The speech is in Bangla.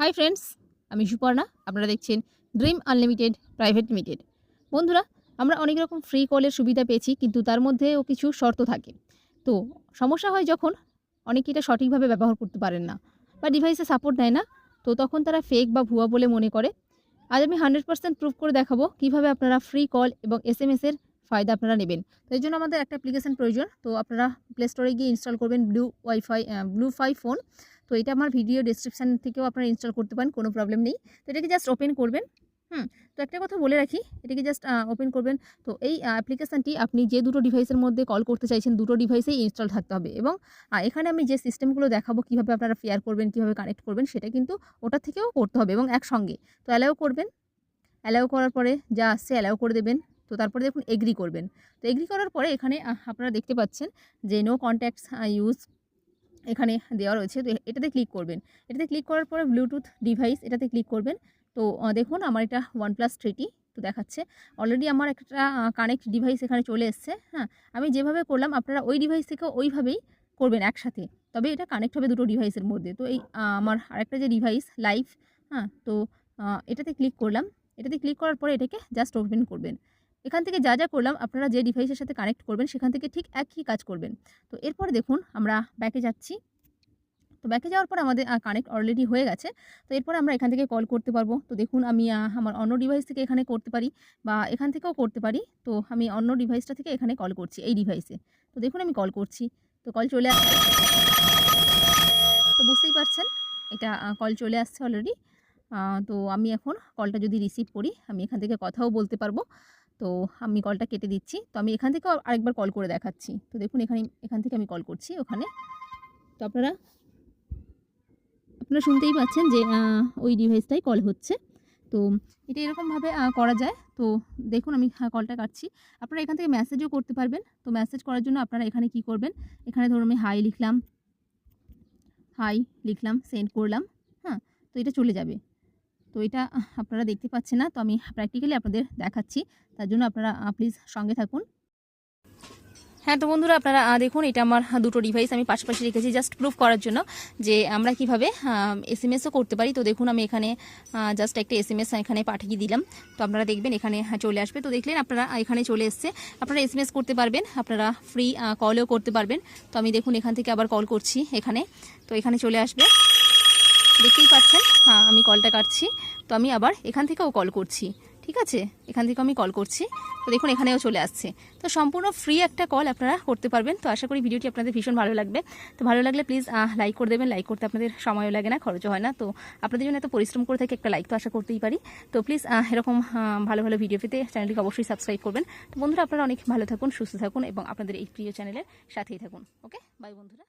হাই ফ্রেন্ডস, আমি সুপর্ণা, আপনারা দেখছেন ড্রিম আনলিমিটেড প্রাইভেট লিমিটেড। বন্ধুরা, আমরা অনেক রকম ফ্রি কলের সুবিধা পেয়েছি, কিন্তু তার মধ্যেও কিছু শর্ত থাকে। তো, সমস্যা হয় যখন অনেকে এটা সঠিকভাবে ব্যবহার করতে পারেন না বা ডিভাইসে সাপোর্ট দেয় না, তো তখন তারা ফেক বা ভুয়া বলে মনে করে। আজ আমি হান্ড্রেড পার্সেন্ট প্রুফ করে দেখাবো কীভাবে আপনারা ফ্রি কল এবং এস এম এসের ফায়দা আপনারা নেবেন। তো এই জন্য আমাদের একটা অ্যাপ্লিকেশন প্রয়োজন, তো আপনারা প্লে স্টোরে গিয়ে ইনস্টল করবেন blue wifi blue fi phone তো এটা আমার ভিডিও ডিসক্রিপশান থেকেও আপনারা ইনস্টল করতে পারেন, কোনো প্রবলেম নেই। তো এটাকে জাস্ট ওপেন করবেন, হুম? তো একটা কথা বলে রাখি, এটাকে জাস্ট ওপেন করবেন। তো এই অ্যাপ্লিকেশানটি আপনি যে দুটো ডিভাইসের মধ্যে কল করতে চাইছেন, দুটো ডিভাইসেই ইনস্টল থাকতে হবে এবং এখানে আমি যে সিস্টেমগুলো দেখাবো, কীভাবে আপনারা পেয়ার করবেন, কীভাবে কানেক্ট করবেন, সেটা কিন্তু ওটা থেকেও করতে হবে এবং একসঙ্গে। তো অ্যালাউ করবেন অ্যালাউ করার পরে যা আসছে অ্যালাউ করে দেবেন। তো তারপরে দেখুন এগ্রি করবেন। তো এগ্রি করার পরে এখানে আপনারা দেখতে পাচ্ছেন যে নো কন্ট্যাক্টস ইউজ এখানে দেওয়া রয়েছে। তো এটাতে ক্লিক করবেন। এটাতে ক্লিক করার পরে ব্লুটুথ ডিভাইস এটাতে ক্লিক করবেন। তো দেখুন আমার এটা ওয়ান প্লাস থ্রিটি তো দেখাচ্ছে। অলরেডি আমার একটা কানেক্ট ডিভাইস এখানে চলে এসছে। হ্যাঁ আমি যেভাবে করলাম আপনারা ওই ডিভাইস থেকে ওইভাবেই করবেন একসাথে। তবে এটা কানেক্ট হবে দুটো ডিভাইসের মধ্যে। তো এই আমার আরেকটা যে ডিভাইস লাইভ হ্যাঁ তো এটাতে ক্লিক করলাম। এটাতে ক্লিক করার পরে এটাকে জাস্ট ওপেন করবেন। এখান থেকে যা যা করলাম, আপনারা যে ডিভাইসের সাথে কানেক্ট করবেন, সেখান থেকে ঠিক একই কাজ করবেন। তো এরপর দেখুন, আমরা ব্যাকে যাচ্ছি। তো ব্যাকে যাওয়ার পর আমাদের কানেক্ট অলরেডি হয়ে গেছে। তো এরপর আমরা এখান থেকে কল করতে পারব। তো দেখুন, আমি আমার অন্য ডিভাইস থেকে এখানে করতে পারি বা এখান থেকেও করতে পারি। তো আমি অন্য ডিভাইসটা থেকে এখানে কল করছি, এই ডিভাইসে তো দেখুন, আমি কল করছি। তো কল চলে আসছে তো বুঝতেই পারছেন, এটা কল চলে আসছে অলরেডি তো আমি এখন কলটা যদি রিসিভ করি, আমি এখান থেকে কথাও বলতে পারব। তো আমি কলটা কেটে দিচ্ছি। তো আমি এখান থেকেও আরেকবার কল করে দেখাচ্ছি। তো দেখুন এখানে এখান থেকে আমি কল করছি ওখানে। তো আপনারা আপনারা শুনতেই পাচ্ছেন যে ওই ডিভাইসটাই কল হচ্ছে। তো এটা এরকমভাবে করা যায়। তো দেখুন আমি হ্যাঁ, কলটা কাটছি। আপনারা এখান থেকে মেসেজও করতে পারবেন। তো মেসেজ করার জন্য আপনারা এখানে কি করবেন? এখানে ধরুন আমি হাই লিখলাম। হাই লিখলাম সেন্ড করলাম। হ্যাঁ তো এটা চলে যাবে। তো এটা আপনারা দেখতে পাচ্ছেন না তো আমি প্র্যাকটিক্যালি আপনাদের দেখাচ্ছি। তার জন্য আপনারা প্লিজ সঙ্গে থাকুন। হ্যাঁ তো বন্ধুরা আপনারা দেখুন এটা আমার দুটো ডিভাইস আমি পাশাপাশি রেখেছি জাস্ট প্রুফ করার জন্য যে আমরা কীভাবে এস এম এসও করতে পারি। তো দেখুন আমি এখানে জাস্ট একটা এস এম এস এখানে পাঠিয়ে দিলাম। তো আপনারা দেখবেন এখানে হ্যাঁ, চলে আসবে। তো দেখলেন আপনারা এখানে চলে এসছে। আপনারা এস এম এস করতে পারবেন আপনারা ফ্রি কলও করতে পারবেন। তো আমি দেখুন এখান থেকে আবার কল করছি এখানে। তো এখানে চলে আসবে। দেখতেই পাচ্ছেন? হ্যাঁ আমি কলটা কাটছি। তো আমি আবার এখান থেকেও কল করছি। ঠিক আছে? এখান থেকে আমি কল করছি। তো দেখুন, এখানেও চলে আসছে। তো সম্পূর্ণ ফ্রি একটা কল আপনারা করতে পারবেন। তো আশা করি ভিডিওটি আপনাদের ভীষণ ভালো লাগবে। তো ভালো লাগলে প্লিজ লাইক করে দেবেন। লাইক করতে আপনাদের সময়ও লাগে না, খরচও হয় না। তো আপনাদের জন্য এত পরিশ্রম করে থাকে একটা লাইক তো আশা করতেই পারি। তো প্লিজ এরকম ভালো ভালো ভিডিও পেতে চ্যানেলটিকে অবশ্যই সাবস্ক্রাইব করবেন। তো বন্ধুরা, আপনারা অনেক ভালো থাকুন, সুস্থ থাকুন এবং আপনাদের এই প্রিয় চ্যানেলের সাথেই থাকুন। ওকে? বাই বন্ধুরা।